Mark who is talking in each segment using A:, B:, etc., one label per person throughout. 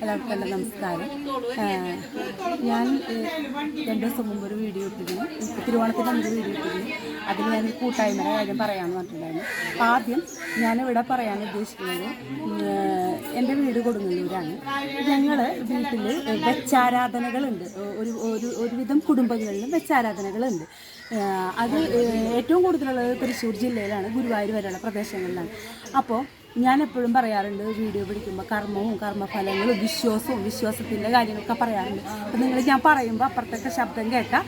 A: എല്ലാവർക്കും നല്ല നമസ്കാരം. ഞാൻ രണ്ട് ദിവസം മുമ്പ് ഒരു വീഡിയോ ഇട്ടിരുന്നു. തിരുവോണത്തിന്റെ മുമ്പ് വീഡിയോ ഇട്ടിരുന്നു. അതിൽ ഞാൻ കൂട്ടായ്മയുടെ കാര്യം പറയാമെന്ന് പറഞ്ഞിട്ടുണ്ടായിരുന്നു. അപ്പോൾ ആദ്യം ഞാനിവിടെ പറയാൻ ഉദ്ദേശിക്കുന്നത് എന്റെ വീട് കൊടുങ്ങല്ലൂരാണ്. ഞങ്ങൾ വീട്ടിൽ വെച്ചാരാധനകളുണ്ട്. ഒരു ഒരു ഒരുവിധം കുടുംബങ്ങളിലും വെച്ചാരാധനകളുണ്ട്. അത് ഏറ്റവും കൂടുതലുള്ളത് തൃശ്ശൂർ ജില്ലയിലാണ് ഗുരുവായൂർ വരെയുള്ള പ്രദേശങ്ങളിലാണ്. അപ്പോൾ ഞാൻ എപ്പോഴും പറയാറുണ്ട് വീഡിയോ പിടിക്കുമ്പോൾ കർമ്മവും കർമ്മഫലങ്ങളും വിശ്വാസവും വിശ്വാസത്തിന്റെ കാര്യങ്ങളൊക്കെ പറയാറുണ്ട്. അപ്പം നിങ്ങൾ ഞാൻ പറയുമ്പോൾ അപ്പുറത്തൊക്കെ ശബ്ദം കേട്ടാൽ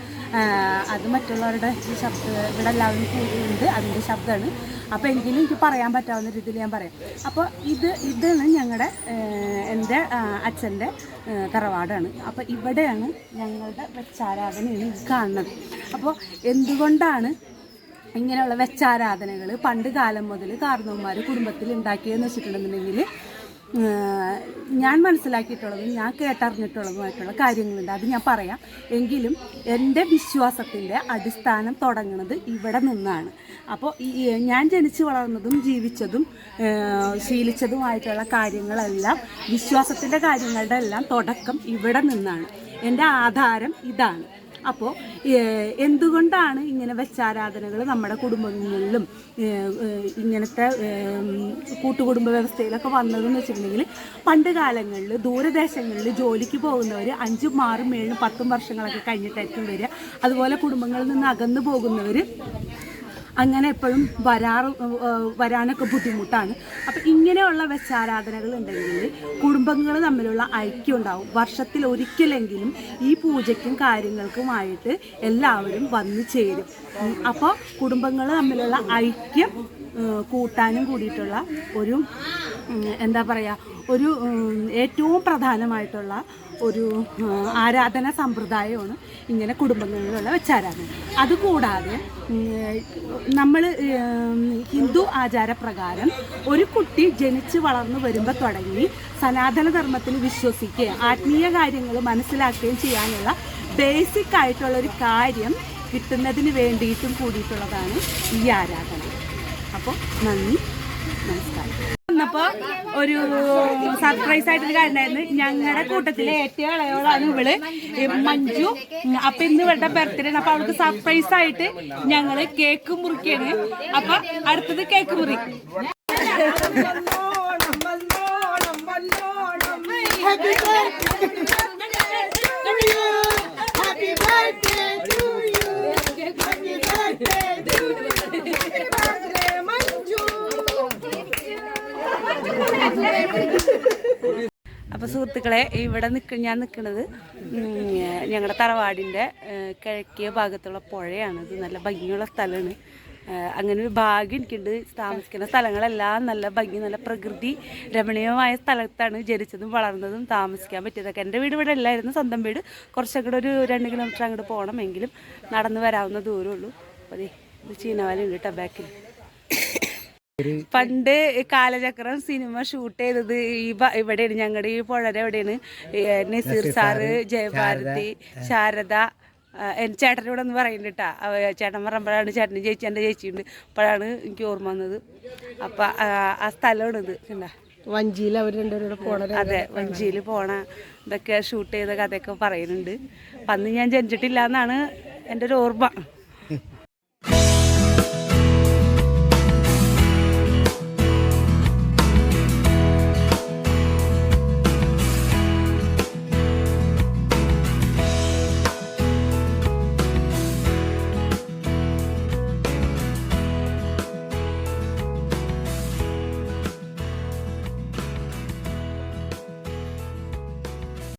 A: അത് മറ്റുള്ളവരുടെ ശബ്ദം ഇവിടെ എല്ലാവരും കൂടിയുണ്ട് അതിന്റെ ശബ്ദമാണ് അപ്പോൾ എങ്കിലും എനിക്ക് പറയാൻ പറ്റാവുന്ന രീതിയിൽ ഞാൻ പറയാം. അപ്പോൾ ഇത് ഇതാണ് ഞങ്ങളുടെ എന്റെ അച്ഛന്റെ തറവാടാണ്. അപ്പോൾ ഇവിടെയാണ് ഞങ്ങളുടെ വെച്ചാരാധനയാണ് കാണുന്നത്. അപ്പോൾ എന്തുകൊണ്ടാണ് ഇങ്ങനെയുള്ള വെച്ചാരാധനകൾ പണ്ട് കാലം മുതൽ കാർന്നവന്മാർ കുടുംബത്തിൽ ഉണ്ടാക്കിയെന്ന് വെച്ചിട്ടുണ്ടെന്നുണ്ടെങ്കിൽ ഞാൻ മനസ്സിലാക്കിയിട്ടുള്ളതും ഞാൻ കേട്ടറിഞ്ഞിട്ടുള്ളതുമായിട്ടുള്ള കാര്യങ്ങളുണ്ട്. അത് ഞാൻ പറയാം. എങ്കിലും എന്റെ വിശ്വാസത്തിന്റെ അടിസ്ഥാനം തുടങ്ങുന്നത് ഇവിടെ നിന്നാണ്. അപ്പോൾ ഞാൻ ജനിച്ചു വളർന്നതും ജീവിച്ചതും ശീലിച്ചതുമായിട്ടുള്ള കാര്യങ്ങളെല്ലാം വിശ്വാസത്തിന്റെ കാര്യങ്ങളുടെ എല്ലാം തുടക്കം ഇവിടെ നിന്നാണ്. എന്റെ ആധാരം ഇതാണ്. അപ്പോൾ എന്തുകൊണ്ടാണ് ഇങ്ങനെ വെച്ചാരാധനകൾ നമ്മുടെ കുടുംബങ്ങളിലും ഇങ്ങനത്തെ കൂട്ടുകുടുംബ വ്യവസ്ഥയിലൊക്കെ വന്നതെന്ന് വെച്ചിട്ടുണ്ടെങ്കിൽ പണ്ട് കാലങ്ങളിൽ ദൂരദേശങ്ങളിൽ ജോലിക്ക് പോകുന്നവർ അഞ്ചും ആറും ഏഴും പത്തും വർഷങ്ങളൊക്കെ കഴിഞ്ഞിട്ടായിരിക്കും വരിക. അതുപോലെ കുടുംബങ്ങളിൽ നിന്ന് അകന്നു പോകുന്നവർ അങ്ങനെ എപ്പോഴും വരാറ് വരാനൊക്കെ ബുദ്ധിമുട്ടാണ്. അപ്പം ഇങ്ങനെയുള്ള വെച്ചാരാധനകൾ ഉണ്ടെങ്കിൽ കുടുംബങ്ങൾ തമ്മിലുള്ള ഐക്യം ഉണ്ടാവും. വർഷത്തിൽ ഒരിക്കലെങ്കിലും ഈ പൂജയ്ക്കും കാര്യങ്ങൾക്കുമായിട്ട് എല്ലാവരും വന്നു ചേരും. അപ്പോൾ കുടുംബങ്ങൾ തമ്മിലുള്ള ഐക്യം കൂട്ടാനും കൂടിയിട്ടുള്ള ഒരു എന്താ പറയുക ഒരു ഏറ്റവും പ്രധാനമായിട്ടുള്ള ഒരു ആരാധന സമ്പ്രദായമാണ് ഇങ്ങനെ കുടുംബങ്ങളിലുള്ള വെച്ചാരാധന. അതുകൂടാതെ നമ്മൾ ഹിന്ദു ആചാരപ്രകാരം ഒരു കുട്ടി ജനിച്ച് വളർന്നു വരുമ്പോൾ തുടങ്ങി സനാതന ധർമ്മത്തിൽ വിശ്വസിക്കുകയും ആത്മീയ കാര്യങ്ങൾ മനസ്സിലാക്കുകയും ചെയ്യാനുള്ള ബേസിക് ആയിട്ടുള്ള ഒരു കാര്യം കിട്ടുന്നതിന് വേണ്ടിയിട്ടും കൂടിയിട്ടുള്ളതാണ് ഈ ആരാധന. അപ്പോൾ നന്ദി നമസ്കാരം. വന്നപ്പോ ഒരു സർപ്രൈസ് ആയിട്ടൊരു കാര്യം ഉണ്ടായിരുന്നു. ഞങ്ങളുടെ കൂട്ടത്തിലെ ഏറ്റവും ഇളയോളാണ് ഇവൾ മഞ്ജു. അപ്പൊ ഇന്ന് ഇവളുടെ ബർത്ത്ഡേ അപ്പൊ അവൾക്ക് സർപ്രൈസ് ആയിട്ട് ഞങ്ങൾ കേക്ക് മുറിക്കാണ്. അപ്പൊ അടുത്തത് കേക്ക് മുറി.
B: Happy birthday to you. Happy birthday to you. Happy birthday to you. Happy birthday, Manju.
A: അപ്പൊ സുഹൃത്തുക്കളെ ഇവിടെ നിൽക്ക ഞാൻ നിൽക്കുന്നത് ഞങ്ങളുടെ തറവാടിന്റെ കിഴക്കിയ ഭാഗത്തുള്ള പുഴയാണ്. ഇത് നല്ല ഭംഗിയുള്ള സ്ഥലമാണ് അങ്ങനെ ഒരു ഭാഗ്യം എനിക്കുണ്ട്. താമസിക്കുന്ന സ്ഥലങ്ങളെല്ലാം നല്ല ഭംഗി നല്ല പ്രകൃതി രമണീയമായ സ്ഥലത്താണ് ജനിച്ചതും വളർന്നതും താമസിക്കാൻ പറ്റിയതൊക്കെ. എന്റെ വീട് ഇവിടെ അല്ലായിരുന്നു സ്വന്തം വീട്. കുറച്ചങ്ങോട്ട് ഒരു രണ്ട് കിലോമീറ്റർ അങ്ങോട്ട് പോകണമെങ്കിലും നടന്ന് വരാവുന്ന ദൂരമുള്ളൂ അപ്പോൾ ഇത് ചീനവാലുണ്ട് കേട്ടോ ബാക്കിൽ പണ്ട് കാലചക്രം സിനിമ ഷൂട്ട് ചെയ്തത് ഈ ഇവിടെയാണ് ഞങ്ങളുടെ ഈ പുഴര എവിടെയാണ് നസീർ സാറ് ജയഭാരതി ശാരദ എന്റെ എൻ ചേട്ടന്റെ ഇവിടെ ഒന്ന് പറയുന്നുണ്ട് കേട്ടാ ചേട്ടൻ പറയുമ്പോഴാണ് ചേട്ടനും ചേച്ചി എന്റെ ചേച്ചിയുണ്ട്. അപ്പോഴാണ് എനിക്ക് ഓർമ്മ വന്നത്. അപ്പം ആ സ്ഥലമാണ് ഇത്. കണ്ടാ?
B: വഞ്ചിയിൽ അവർ രണ്ടുപേരും പോണത്
A: അതെ വഞ്ചിയിൽ പോണ ഇതൊക്കെ ഷൂട്ട് ചെയ്ത കഥയൊക്കെ പറയുന്നുണ്ട്. അപ്പം അന്ന് ഞാൻ ജനിച്ചിട്ടില്ല എന്നാണ് എന്റെ ഒരു ഓർമ്മ.